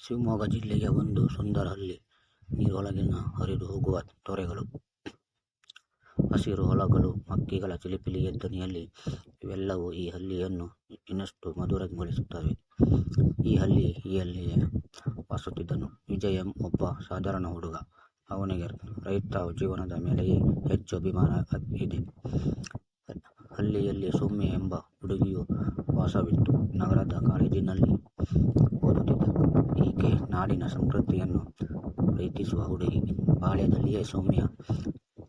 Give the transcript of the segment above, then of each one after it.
ಶಿವಮೊಗ್ಗ ಜಿಲ್ಲೆಯ ಒಂದು ಸುಂದರ ಹಳ್ಳಿ ನೀರೊಳಗಿನ ಹರಿದು ಹೋಗುವ ತೊರೆಗಳು, ಹಸಿರು ಹೊಲಗಳು ಹಕ್ಕಿಗಳ ಚಿಲಿಪಿಲಿಯ ಧ್ವನಿಯಲ್ಲಿ ಇವೆಲ್ಲವೂ ಈ ಹಳ್ಳಿಯನ್ನು ಇನ್ನಷ್ಟು ಮಧುರಗೊಳಿಸುತ್ತವೆ. ಈ ಹಳ್ಳಿ ಈ ಹಳ್ಳಿಯೇ ವಾಸುತ್ತಿದ್ದನು. ವಿಜಯಂ ಒಬ್ಬ ಸಾಧಾರಣ ಹುಡುಗ. ಅವನಿಗೆ ರೈತ ಜೀವನದ ಮೇಲೆಯೇ ಹೆಚ್ಚು ಅಭಿಮಾನ ಇದೆ. ಹಳ್ಳಿಯಲ್ಲಿ ಸೌಮ್ಯ ಎಂಬ ಹುಡುಗಿಯು ವಾಸವಿತ್ತು ನಗರದ ಕಾಲೇಜಿನಲ್ಲಿ ಓದುತ್ತಿದ್ದ. ಈಕೆ ನಾಡಿನ ಸಂಸ್ಕೃತಿಯನ್ನು ಪ್ರೀತಿಸುವ ಹುಡುಗಿ. ಬಾಲ್ಯದಲ್ಲಿಯೇ ಸೌಮ್ಯ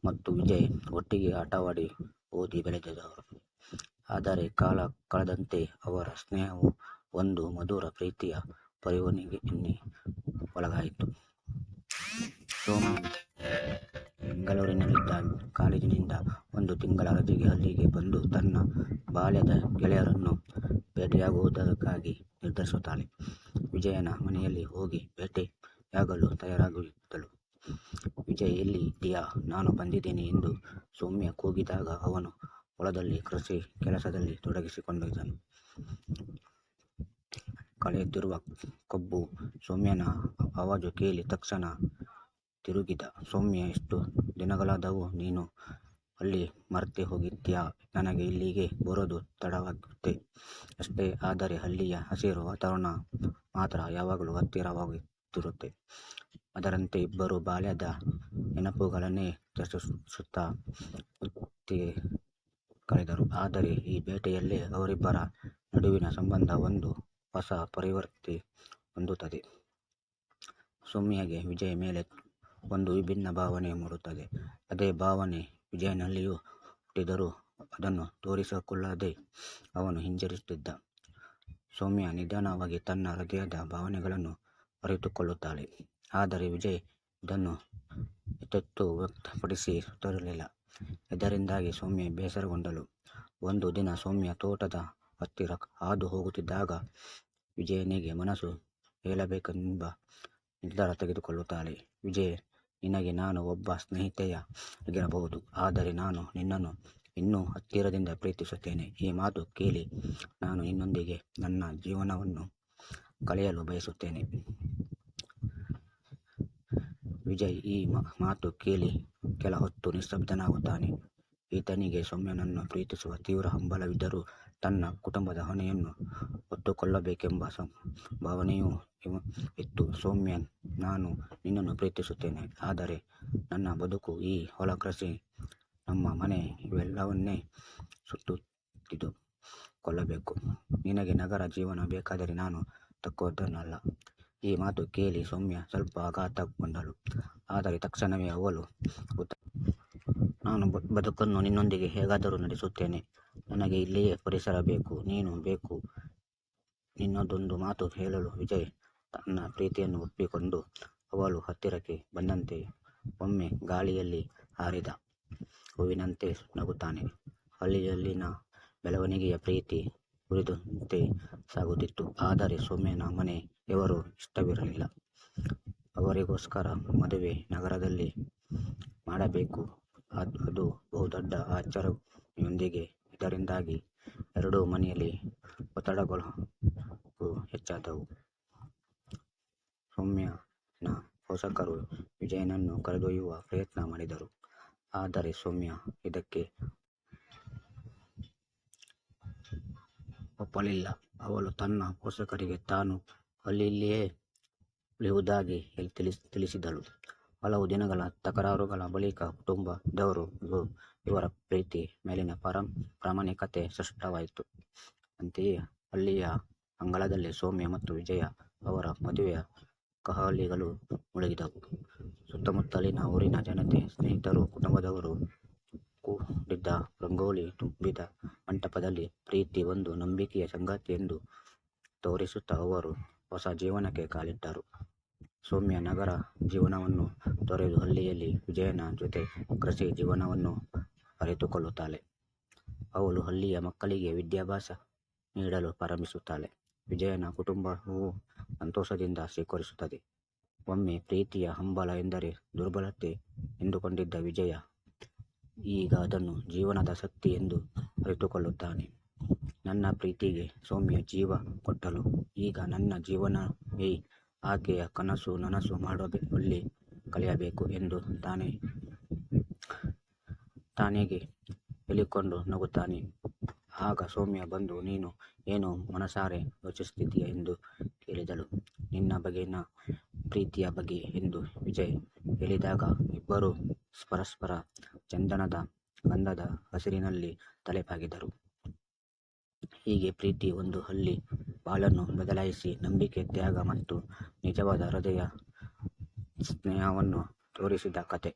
ಮತ್ತು ವಿಜಯ್ ಒಟ್ಟಿಗೆ ಆಟವಾಡಿ ಓದಿ ಬೆಳೆದವರು ಆದರೆ ಕಾಲ ಕಳೆದಂತೆ ಅವರ ಸ್ನೇಹವು ಒಂದು ಮಧುರ ಪ್ರೀತಿಯ ಪರಿವರ್ತನೆಗೆ ಒಳಗಾಯಿತು. ಸೌಮ್ಯ ಬೆಂಗಳೂರಿನಲ್ಲಿದ್ದ ಕಾಲೇಜಿನಿಂದ ಒಂದು ತಿಂಗಳ ರಜೆಗೆ ಅಲ್ಲಿಗೆ ಬಂದು ತನ್ನ ಬಾಲ್ಯದ ಗೆಳೆಯರನ್ನು ಭೇಟಿಯಾಗುವುದಕ್ಕಾಗಿ ನಿರ್ಧರಿಸುತ್ತಾಳೆ ವಿಜಯನ ಮನೆಯಲ್ಲಿ ಹೋಗಿ ಭೇಟಿಯಾಗಲು ತಯಾರಾಗುತ್ತಿದ್ದಳು. ವಿಜಯ್, ಎಲ್ಲಿ ಇದೆಯಾ ನಾನು ಬಂದಿದ್ದೇನೆ ಎಂದು ಸೌಮ್ಯ ಕೂಗಿದಾಗ ಅವನು ಹೊಲದಲ್ಲಿ ಕೃಷಿ ಕೆಲಸದಲ್ಲಿ ತೊಡಗಿಸಿಕೊಂಡಿದ್ದನು. ಕಳೆಯುತ್ತಿರುವ ಕಬ್ಬು ಸೌಮ್ಯನ ಆವಾಜು ಕೇಳಿ ತಕ್ಷಣ ತಿರುಗಿದ. ಸೌಮ್ಯ ಎಷ್ಟು ದಿನಗಳಾದವು, ನೀನು ಅಲ್ಲಿ ಮರೆತೇ ಹೋಗಿದ್ದೀಯಾ ನನಗೆ ಇಲ್ಲಿಗೆ ಬರೋದು ತಡವಾಗುತ್ತೆ. ಅಷ್ಟೇ ಆದರೆ ಅಲ್ಲಿಯ ಹಸಿರು ವಾತಾವರಣ ಮಾತ್ರ ಯಾವಾಗಲೂ ಹತ್ತಿರವಾಗುತ್ತಿರುತ್ತೆ ಅದರಂತೆ ಇಬ್ಬರು ಬಾಲ್ಯದ ನೆನಪುಗಳನ್ನೇ ಚರ್ಚಿಸುತ್ತಾ ಕಳೆದರು. ಆದರೆ ಈ ಬೇಟೆಯಲ್ಲೇ ಅವರಿಬ್ಬರ ನಡುವಿನ ಸಂಬಂಧ ಒಂದು ಹೊಸ ಪರಿವರ್ತನೆ ಹೊಂದುತ್ತದೆ. ಸೌಮ್ಯಗೆ ವಿಜಯ್ ಮೇಲೆ ಒಂದು ವಿಭಿನ್ನ ಭಾವನೆ ಮೂಡುತ್ತದೆ. ಅದೇ ಭಾವನೆ ವಿಜಯನಲ್ಲಿಯೂ ಹುಟ್ಟಿದರೂ ಅದನ್ನು ತೋರಿಸಿಕೊಳ್ಳದೆ ಅವನು ಹಿಂಜರಿಯುತ್ತಿದ್ದ ಸೌಮ್ಯ ನಿಧಾನವಾಗಿ ತನ್ನ ಹೃದಯದ ಭಾವನೆಗಳನ್ನು ಅರಿತುಕೊಳ್ಳುತ್ತಾಳೆ. ಆದರೆ ವಿಜಯ್ ಇದನ್ನು ಎತ್ತೆತ್ತು ವ್ಯಕ್ತಪಡಿಸುತ್ತಿರಲಿಲ್ಲ ಇದರಿಂದಾಗಿ ಸೌಮ್ಯ ಬೇಸರಗೊಂಡಳು. ಒಂದು ದಿನ ಸೌಮ್ಯ ತೋಟದ ಹತ್ತಿರ ಹಾದು ಹೋಗುತ್ತಿದ್ದಾಗ ವಿಜಯನಿಗೆ ಮನಸ್ಸು ಹೇಳಬೇಕೆಂಬ ನಿರ್ಧಾರ ತೆಗೆದುಕೊಳ್ಳುತ್ತಾಳೆ. ವಿಜಯ್ ನಿನಗೆ ನಾನು ಒಬ್ಬ ಸ್ನೇಹಿತೆಯಾಗಿರಬಹುದು ಆದರೆ ನಾನು ನಿನ್ನನ್ನು ಇನ್ನೂ ಹತ್ತಿರದಿಂದ ಪ್ರೀತಿಸುತ್ತೇನೆ. ಈ ಮಾತು ಕೇಳಿ ನಾನು ನಿನ್ನೊಂದಿಗೆ ನನ್ನ ಜೀವನವನ್ನು ಕಳೆಯಲು ಬಯಸುತ್ತೇನೆ. ವಿಜಯ್ ಈ ಮಾತು ಕೇಳಿ ಕೆಲ ಹೊತ್ತು ನಿಶ್ಶಬ್ದನಾಗುತ್ತಾನೆ ಈತನಿಗೆ ಸೌಮ್ಯನನ್ನು ಪ್ರೀತಿಸುವ ತೀವ್ರ ಹಂಬಲವಿದ್ದರೂ ತನ್ನ ಕುಟುಂಬದ ಹೊಣೆಯನ್ನು ಹೊತ್ತುಕೊಳ್ಳಬೇಕೆಂಬ ಭಾವನೆಯೂ ಇತ್ತು. ಸೌಮ್ಯ ನಾನು ನಿನ್ನನ್ನು ಪ್ರೀತಿಸುತ್ತೇನೆ. ಆದರೆ ನನ್ನ ಬದುಕು ಈ ಹೊಲ ಕೃಷಿ ನಮ್ಮ ಮನೆ ಇವೆಲ್ಲವನ್ನೇ ಕೊಳ್ಳಬೇಕು. ನಿನಗೆ ನಗರ ಜೀವನ ಬೇಕಾದರೆ ನಾನು ತಕ್ಕುವುದನ್ನಲ್ಲ ಈ ಮಾತು ಕೇಳಿ ಸೌಮ್ಯ ಸ್ವಲ್ಪ ಆಘಾತಗೊಂಡಳು. ಆದರೆ ತಕ್ಷಣವೇ ಅವಳು ಉತ್ತ ನಾನು ಬದುಕನ್ನು ನಿನ್ನೊಂದಿಗೆ ಹೇಗಾದರೂ ನಡೆಸುತ್ತೇನೆ. ನನಗೆ ಇಲ್ಲಿಯೇ ಪರಿಸರ ಬೇಕು, ನೀನು ಬೇಕು. ನಿನ್ನದೊಂದು ಮಾತು ಹೇಳಲು ವಿಜಯ್ ತನ್ನ ಪ್ರೀತಿಯನ್ನು ಒಪ್ಪಿಕೊಂಡು ಅವಳು ಹತ್ತಿರಕ್ಕೆ ಬಂದಂತೆ ಒಮ್ಮೆ ಗಾಳಿಯಲ್ಲಿ ಹಾರಿದ ಹೂವಿನಂತೆ ನಗುತ್ತಾನೆ. ಹಳ್ಳಿಯಲ್ಲಿನ ಬೆಳವಣಿಗೆಯ ಪ್ರೀತಿ ಉರಿದಂತೆ ಸಾಗುತ್ತಿತ್ತು. ಆದರೆ ಸೊಮ್ಮೆನ ಮನೆ ಇವರು ಇಷ್ಟವಿರಲಿಲ್ಲ. ಅವರಿಗೋಸ್ಕರ ಮದುವೆ ನಗರದಲ್ಲಿ ಮಾಡಬೇಕು ಅದು ಬಹುದೊಡ್ಡ ಅಡಚಣೆಯೊಂದಿಗೆ ಇದರಿಂದಾಗಿ ಎರಡೂ ಮನೆಯಲ್ಲಿ ಒತ್ತಡಗಳು ಹೆಚ್ಚಾದವು. ಸೌಮ್ಯನ ಪೋಷಕರು ವಿಜಯನನ್ನು ಕರೆದೊಯ್ಯುವ ಪ್ರಯತ್ನ ಮಾಡಿದರು. ಆದರೆ ಸೌಮ್ಯ ಇದಕ್ಕೆ ಒಪ್ಪಲಿಲ್ಲ. ಅವಳು ತನ್ನ ಪೋಷಕರಿಗೆ ತಾನು ಅಲ್ಲಿಯೇ ಉಳಿಯುವುದಾಗಿ ತಿಳಿಸಿದಳು. ಹಲವು ದಿನಗಳ ತಕರಾರುಗಳ ಬಳಿಕ ಕುಟುಂಬದವರು ಇವರ ಪ್ರೀತಿ ಮೇಲಿನ ಪರಂ ಪ್ರಾಮಾಣಿಕತೆ ಸ್ಪಷ್ಟವಾಯಿತು ಅಂತೆಯೇ ಹಳ್ಳಿಯ ಅಂಗಳದಲ್ಲಿ ಸೌಮ್ಯ ಮತ್ತು ವಿಜಯ ಅವರ ಮದುವೆಯ ಕಹಳಿಗಳು ಮುಳುಗಿದವು. ಸುತ್ತಮುತ್ತಲಿನ ಊರಿನ ಜನತೆ, ಸ್ನೇಹಿತರು, ಕುಟುಂಬದವರು ಕೂಡಿದ್ದ ರಂಗೋಲಿ ತುಂಬಿದ ಮಂಟಪದಲ್ಲಿ ಪ್ರೀತಿ ಒಂದು ನಂಬಿಕೆಯ ಸಂಗತಿ ಎಂದು ತೋರಿಸುತ್ತಾ ಅವರು ಹೊಸ ಜೀವನಕ್ಕೆ ಕಾಲಿಟ್ಟರು. ಸೌಮ್ಯ ನಗರ ಜೀವನವನ್ನು ತೊರೆದು ಹಳ್ಳಿಯಲ್ಲಿ ವಿಜಯನ ಜೊತೆ ಕೃಷಿ ಜೀವನವನ್ನು ಅರಿತುಕೊಳ್ಳುತ್ತಾಳೆ. ಅವಳು ಹಳ್ಳಿಯ ಮಕ್ಕಳಿಗೆ ವಿದ್ಯಾಭ್ಯಾಸ ನೀಡಲು ಪ್ರಾರಂಭಿಸುತ್ತಾಳೆ. ವಿಜಯನ ಕುಟುಂಬವು ಸಂತೋಷದಿಂದ ಸ್ವೀಕರಿಸುತ್ತದೆ. ಒಮ್ಮೆ ಪ್ರೀತಿಯ ಹಂಬಲ ಎಂದರೆ ದುರ್ಬಲತೆ ಎಂದುಕೊಂಡಿದ್ದ ವಿಜಯ ಈಗ ಅದನ್ನು ಜೀವನದ ಶಕ್ತಿ ಎಂದು ಅರಿತುಕೊಳ್ಳುತ್ತಾನೆ. ನನ್ನ ಪ್ರೀತಿಗೆ ಸೌಮ್ಯ ಜೀವ ಕೊಟ್ಟಳು. ಈಗ ನನ್ನ ಜೀವನವೇ ಆಕೆಯ ಕನಸು ನನಸು ಮಾಡುವಲ್ಲಿ ಕಲಿಯಬೇಕು ಎಂದು ತಾನೇ, ತಾನೆಗೆ ಹೇಳಿಕೊಂಡು ನಗುತ್ತಾನೆ. ಆಗ ಸೌಮ್ಯ ಬಂದು, ನೀನು ಏನು ಮನಸಾರೆ ಯೋಚಿಸುತ್ತಿದ್ದೀಯ ಎಂದು ಕೇಳಿದಳು. ನಿನ್ನ ಬಗೆಗಿನ ಪ್ರೀತಿಯ ಬಗ್ಗೆ ಎಂದು ವಿಜಯ್ ಹೇಳಿದಾಗ ಇಬ್ಬರು ಪರಸ್ಪರ ಚಂದನದ ಗಂಧದ ಹಸಿರಿನಲ್ಲಿ ತಲೆಪಾಗಿದರು ಹೀಗೆ ಪ್ರೀತಿ ಒಂದು ಹಳ್ಳಿ ಬಾಳನ್ನು ಬದಲಾಯಿಸಿ ನಂಬಿಕೆ ತ್ಯಾಗ ಮತ್ತು ನಿಜವಾದ ಹೃದಯ ಸ್ನೇಹವನ್ನು ತೋರಿಸಿದ ಕತೆ.